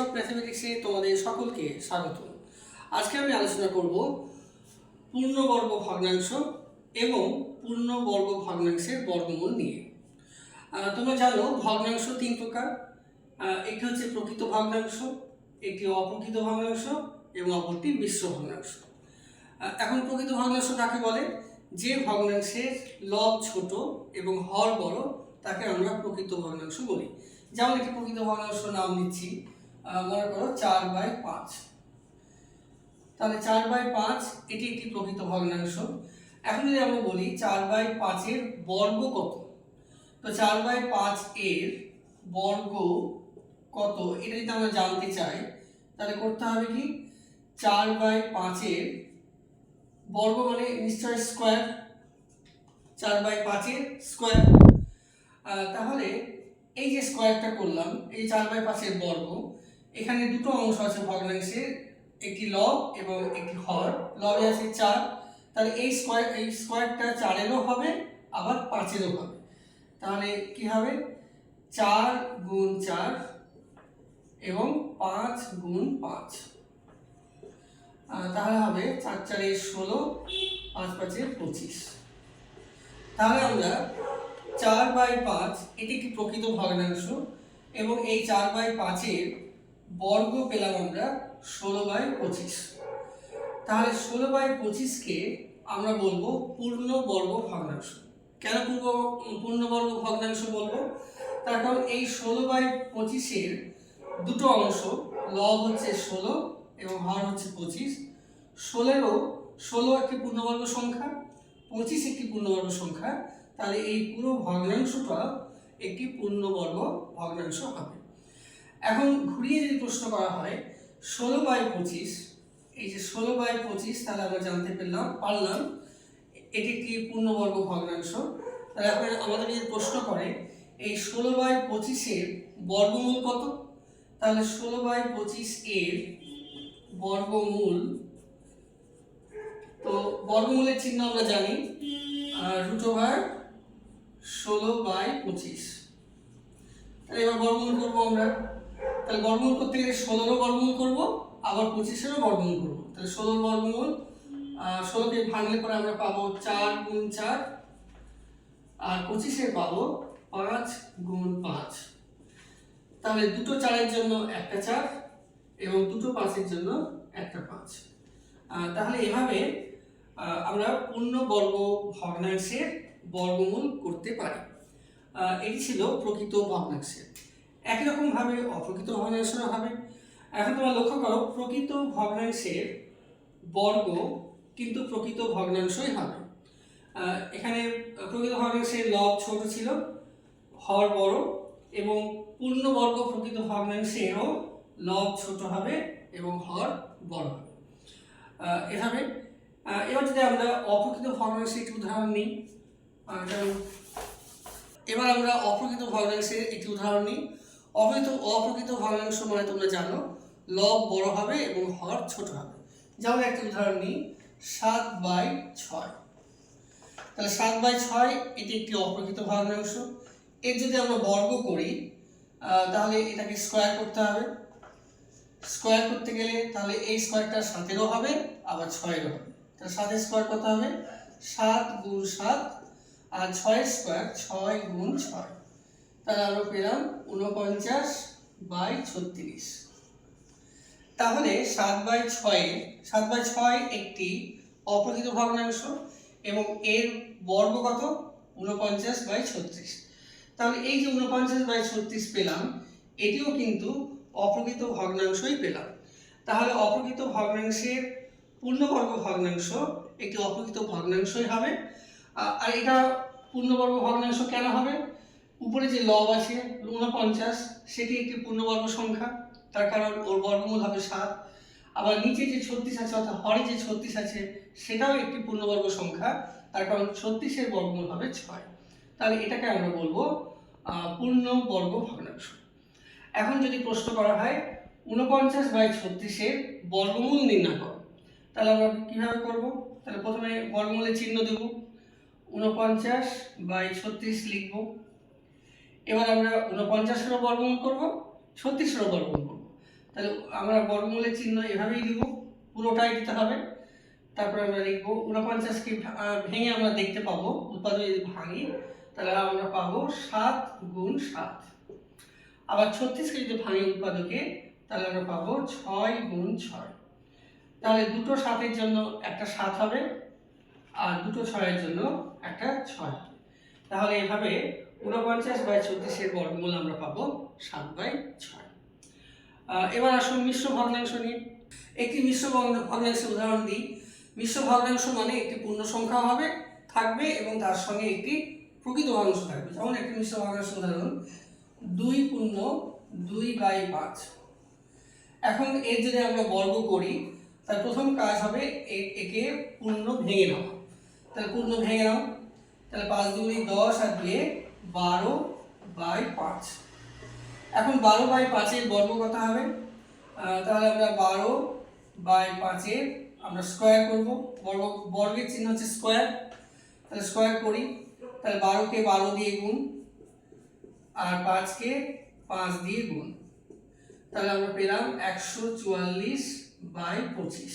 Of ম্যাথামেটিক্সে তোমাদের সকলকে স্বাগত। আজকে আমি আলোচনা করব পূর্ণবর্গ ভগ্নাংশ এবং পূর্ণবর্গ ভগ্নাংশের বর্গমূল নিয়ে। তোমরা জানো, ভগ্নাংশ তিন প্রকার। একটি হচ্ছে প্রকৃত ভগ্নাংশ, একটি অপ্রকৃত ভগ্নাংশ এবং অপরটি মিশ্র ভগ্নাংশ। এখন প্রকৃত ভগ্নাংশ কাকে বলে? যে ভগ্নাংশের লব ছোট এবং হর বড়, তাকে আমরা প্রকৃত ভগ্নাংশ বলি। যেমন একটি প্রকৃত ভগ্নাংশ নাম নিচ্ছি। মনে করো চার বাই পাঁচ। তাহলে চার বাই পাঁচ, এটি একটি প্রকৃত ভগ্নাংশ। এখন যদি আমরা বলি চার বাই পাঁচের বর্গ কত? তো চার বাই পাঁচ এর বর্গ কত? এটা যদি আমরা জানতে চাই, তাহলে করতে হবে কি? চার বাই পাঁচের বর্গ মানে নিশ্চয় স্কোয়ার। চার বাই পাঁচের স্কোয়ার। তাহলে এই যে স্কোয়ারটা করলাম, এই চার বাই পাঁচের বর্গ এখানে দুটো অংশ আছে ভগ্নাংশের একটি লব এবং একটি হর। লবে আছে চার, তাহলে এই স্কোয়ার এই স্কোয়ারটা চারেরও হবে, আবার পাঁচেরও হবে। তাহলে কি হবে? চার গুণ চার এবং পাঁচ গুণ পাঁচ। তাহলে হবে চার চারে ষোলো, পাঁচ পাঁচে পঁচিশ। তাহলে আমরা চার বাই পাঁচ, এটি একটি প্রকৃত ভগ্নাংশ, এবং এই চার বাই পাঁচের বর্গ পেলাম আমরা ষোলো বাই পঁচিশ। তাহলে ষোলো বাই পঁচিশকে আমরা বলব পূর্ণ বর্গ ভগ্নাংশ। কেন পূর্ব পূর্ণবর্গ ভগ্নাংশ বলব? তার কারণ এই ষোলো বাই পঁচিশের দুটো অংশ, লব হচ্ছে ষোলো এবং হর হচ্ছে পঁচিশ। ষোলোরও ষোলো একটি পূর্ণবর্গ সংখ্যা, পঁচিশ একটি পূর্ণবর্গ সংখ্যা, তাহলে এই পুরো ভগ্নাংশটা একটি পূর্ণবর্গ ভগ্নাংশ হবে। এখন ঘুরিয়ে যদি প্রশ্ন করা হয়, ষোলো বাই পঁচিশ, এই যে ষোলো বাই পঁচিশ, তাহলে আমরা জানতে পারলাম পারলাম। এটি একটি পূর্ণবর্গ ভগ্নাংশ। তাহলে এখন আমাদের যদি প্রশ্ন করে, এই ষোলো বাই পঁচিশের বর্গমূল কত? তাহলে ষোলো বাই পঁচিশ এর বর্গমূল, তো বর্গমূলের চিহ্ন আমরা জানি রুট ওভার ষোলো বাই পঁচিশ। তাহলে এবার বর্গমূল করব আমরা। তাহলে বর্গমূল করতে গেলে ষোলোরও বর্গমূল করব, আবার পঁচিশেরও বর্গমূল করব। তাহলে ষোলোর বর্গমূল ষোলোকে ভাঙলে পরে আমরা পাবো চার গুণ চার, আর পঁচিশে পাবো পাঁচ গুণ পাঁচ। তাহলে দুটো চারের জন্য একটা চার এবং দুটো পাঁচের জন্য একটা পাঁচ। তাহলে এভাবে আমরা পূর্ণ বর্গ ভগ্নাংশের বর্গমূল করতে পারি। এটি ছিল প্রকৃত ভগ্নাংশের। একই রকম ভাবে অপ্রকৃত ভগ্নাংশেরও হবে। এখন তোমরা লক্ষ্য করো, প্রকৃত ভগ্নাংশের বর্গ কিন্তু প্রকৃত ভগ্নাংশই হবে। এখানে প্রকৃত ভগ্নাংশের লব ছোট ছিল, হর বড়, এবং পূর্ণবর্গ প্রকৃত ভগ্নাংশেরও লব ছোট হবে এবং হর বড় হবে। এভাবে। এবার যদি আমরা অপ্রকৃত ভগ্নাংশের একটি উদাহরণ নিই এবার আমরা অপ্রকৃত ভগ্নাংশের একটি উদাহরণ নিই। অপ্রকৃত অপ্রকৃত ভগ্নাংশ মানে তোমরা জানো, লব বড় হবে এবং হর ছোট হবে। যেমন একটি উদাহরণ নিই, সাত বাই ছয়। তাহলে সাত বাই ছয়, এটি একটি অপ্রকৃত ভগ্নাংশ এর যদি আমরা বর্গ করি তাহলে এটাকে স্কোয়ার করতে হবে। স্কোয়ার করতে গেলে তাহলে এই স্কোয়ারটা সাতেরও হবে, আবার ছয়েরও হবে। তাহলে সাতের স্কোয়ার কত হবে? সাত গুণ সাত, আর ছয় স্কোয়ার ছয় গুণ ছয়। তাহলে আমরা পেলাম উনপঞ্চাশ বাই ছত্রিশ। তাহলে সাত বাই ছয়ে, সাত বাই ছয় একটি অপ্রকৃত ভগ্নাংশ এবং এর বর্গ কত? উনপঞ্চাশ বাই ছত্রিশ। তাহলে এই যে উনপঞ্চাশ বাই ছত্রিশ পেলাম, এটিও কিন্তু অপ্রকৃত ভগ্নাংশই পেলাম। তাহলে অপ্রকৃত ভগ্নাংশের পূর্ণবর্গ ভগ্নাংশ একটি অপ্রকৃত ভগ্নাংশই হবে। আর এটা পূর্ণবর্গ ভগ্নাংশ কেন হবে? উপরে যে লব আছে ঊনপঞ্চাশ সেটি একটি পূর্ণবর্গ সংখ্যা, তার কারণ ওর বর্গমূল হবে সাত। আবার নিচে যে ছত্রিশ আছে, অর্থাৎ হরে যে ছত্রিশ আছে, সেটাও একটি পূর্ণবর্গ সংখ্যা, তার কারণ ছত্রিশের বর্গমূল হবে ছয়। তাহলে এটাকে আমরা বলব পূর্ণবর্গ ভগ্নাংশ। এখন যদি প্রশ্ন করা হয়, ঊনপঞ্চাশ বাই ছত্রিশের বর্গমূল নির্ণয় করো। তাহলে আমরা কীভাবে করব? তাহলে প্রথমে বর্গমূলের চিহ্ন দেব। ঊনপঞ্চাশ বাই ছত্রিশ লিখব। এবার আমরা ঊনপঞ্চাশেরও বর্গমূল করব, ছত্রিশেরও বর্গমূল করব। তাহলে আমরা বর্গমূলের চিহ্ন এভাবেই দিব পুরোটাই দিতে হবে। তারপরে আমরা লিখব ঊনপঞ্চাশকে ভেঙে আমরা দেখতে পাবো, উৎপাদক যদি ভাঙি, তাহলে আমরা পাবো সাত গুণ সাত। আবার ছত্রিশকে যদি ভাঙি উৎপাদকে, তাহলে আমরা পাবো ছয় গুণ ছয়। তাহলে দুটো সাতের জন্য একটা সাত হবে, আর দুটো ছয়ের জন্য একটা ছয় তাহলে এভাবে ঊনপঞ্চাশ বাই ছত্রিশের বর্গমূল আমরা পাবো সাত বাই ছয়। এবার আসুন মিশ্র ভগ্নাংশ নিয়ে। একটি মিশ্র ভগ্ন- ভগ্নাংশের উদাহরণ দিই। মিশ্র ভগ্নাংশ মানে একটি পূর্ণ সংখ্যা হবে, থাকবে এবং তার সঙ্গে একটি প্রকৃত ভগ্নাংশ থাকবে। যেমন একটি মিশ্র ভগ্নাংশ উদাহরণ, দুই পূর্ণ দুই বাই পাঁচ। এখন এর যদি আমরা বর্গ করি, তার প্রথম কাজ হবে একে পূর্ণ ভেঙে নেওয়া। তাহলে পূর্ণ ভেঙে নাও। তাহলে পাঁচ দুগুণি দশ আর দুয়ে বারো বাই পাঁচ। এখন বারো বাই পাঁচের বর্গ কত হবে? তাহলে আমরা বারো বাই পাঁচের আমরা স্কোয়ার করব। বর্গ, বর্গের চিহ্ন হচ্ছে স্কোয়ার তাহলে স্কোয়ার করি। তাহলে বারোকে বারো দিয়ে গুণ, আর পাঁচকে পাঁচ দিয়ে গুণ। তাহলে আমরা পেলাম একশো চুয়াল্লিশ বাই পঁচিশ।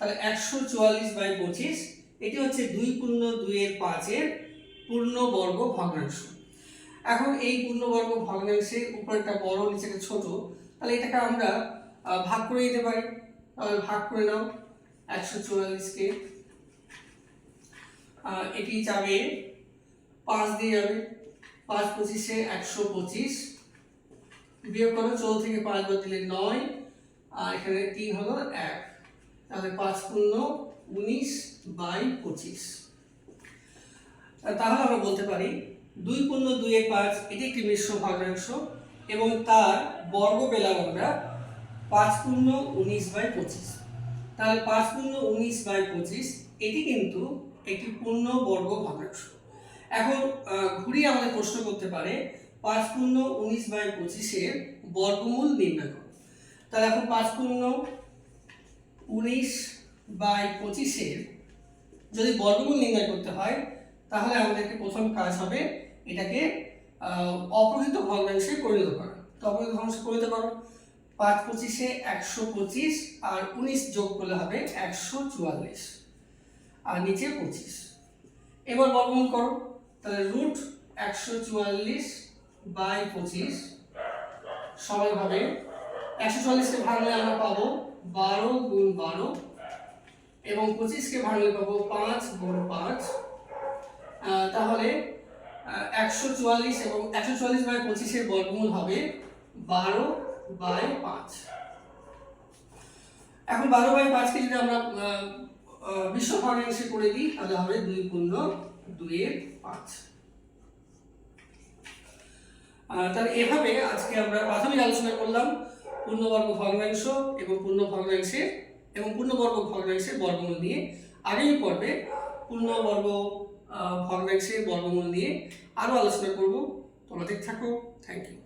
তাহলে একশো চুয়াল্লিশ বাই পঁচিশ, এটি হচ্ছে দুই পূর্ণ দুইয়ের পাঁচের পূর্ণবর্গ ভগ্নাংশ। এখন এই পূর্ণবর্গ ভগ্নাংশের উপরটা বড় নিচেটা ছোট, তাহলে এটাকে আমরা ভাগ করে দিতে পারি। তাহলে ভাগ করে নাও, একশো চুয়াল্লিশকে এটি যাবে পাঁচ দিয়ে যাবে। পাঁচ পঁচিশে একশো পঁচিশ। বিয়োগ করো, চৌদ্দ থেকে পাঁচ বাদ দিলে নয়, আর এখানে তিন হলো এক। তাহলে পাঁচ পূর্ণ উনিশ বাই পঁচিশ। তাহলে আমরা বলতে পারি দুই পূর্ণ দুই এক পাঁচ, এটি একটি মিশ্র ভগ্নাংশ এবং তার বর্গ পেলাম আমরা পাঁচ পূর্ণ উনিশ বাই পঁচিশ। তাহলে পাঁচ পূর্ণ উনিশ বাই পঁচিশ, এটি কিন্তু একটি পূর্ণ বর্গ ভগ্নাংশ। এখন ঘুরিয়ে আমাদের প্রশ্ন করতে পারে, পাঁচ পূর্ণ উনিশ বাই পঁচিশের বর্গমূল নির্ণয় করো। তাহলে এখন পাঁচ পূর্ণ উনিশ বাই পঁচিশের যদি বর্গমূল নির্ণয় করতে হয় তাহলে আমাদেরকে প্রথম কাজ হবে এটাকে অপ্রকৃত ভগ্নাংশে পরিণত করা। তো অপ্রকৃত ভগ্নাংশে পরিণত করো। পাঁচ পঁচিশে একশো পঁচিশ আর উনিশ যোগ করলে হবে একশো চুয়াল্লিশ। আর নিচে পঁচিশ। এবার বর্গমূল করো। তাহলে রুট একশো চুয়াল্লিশ বাই পঁচিশ সবাইভাবে একশো চুয়াল্লিশকে ভাঙলে আমরা পাবো বারো গুণ বারো এবং পঁচিশকে ভাঙলে পাবো পাঁচ গুণ পাঁচ। তাহলে একশো চুয়াল্লিশ এবং একশো চুয়াল্লিশ বাই পঁচিশের বর্গমূল হবে বারো বাই পাঁচ। এখন বারো বাই পাঁচকে যদি আমরা বিশ্ব ভগ্নাংশে করে দিই, তাহলে হবে দুই পূর্ণ দুইয়ের পাঁচ। তাহলে এভাবে আজকে আমরা প্রাথমিক আলোচনা করলাম পূর্ণবর্গ ভগ্নাংশ এবং পূর্ণ ভগ্নাংশের এবং পূর্ণবর্গ ভগ্নাংশের বর্গমূল নিয়ে। আগামী পর্বে পূর্ণবর্গ ভগ্নাংশের বর্গমূল নিয়ে আরও আলোচনা করব। তোমাদের থাকো। Thank you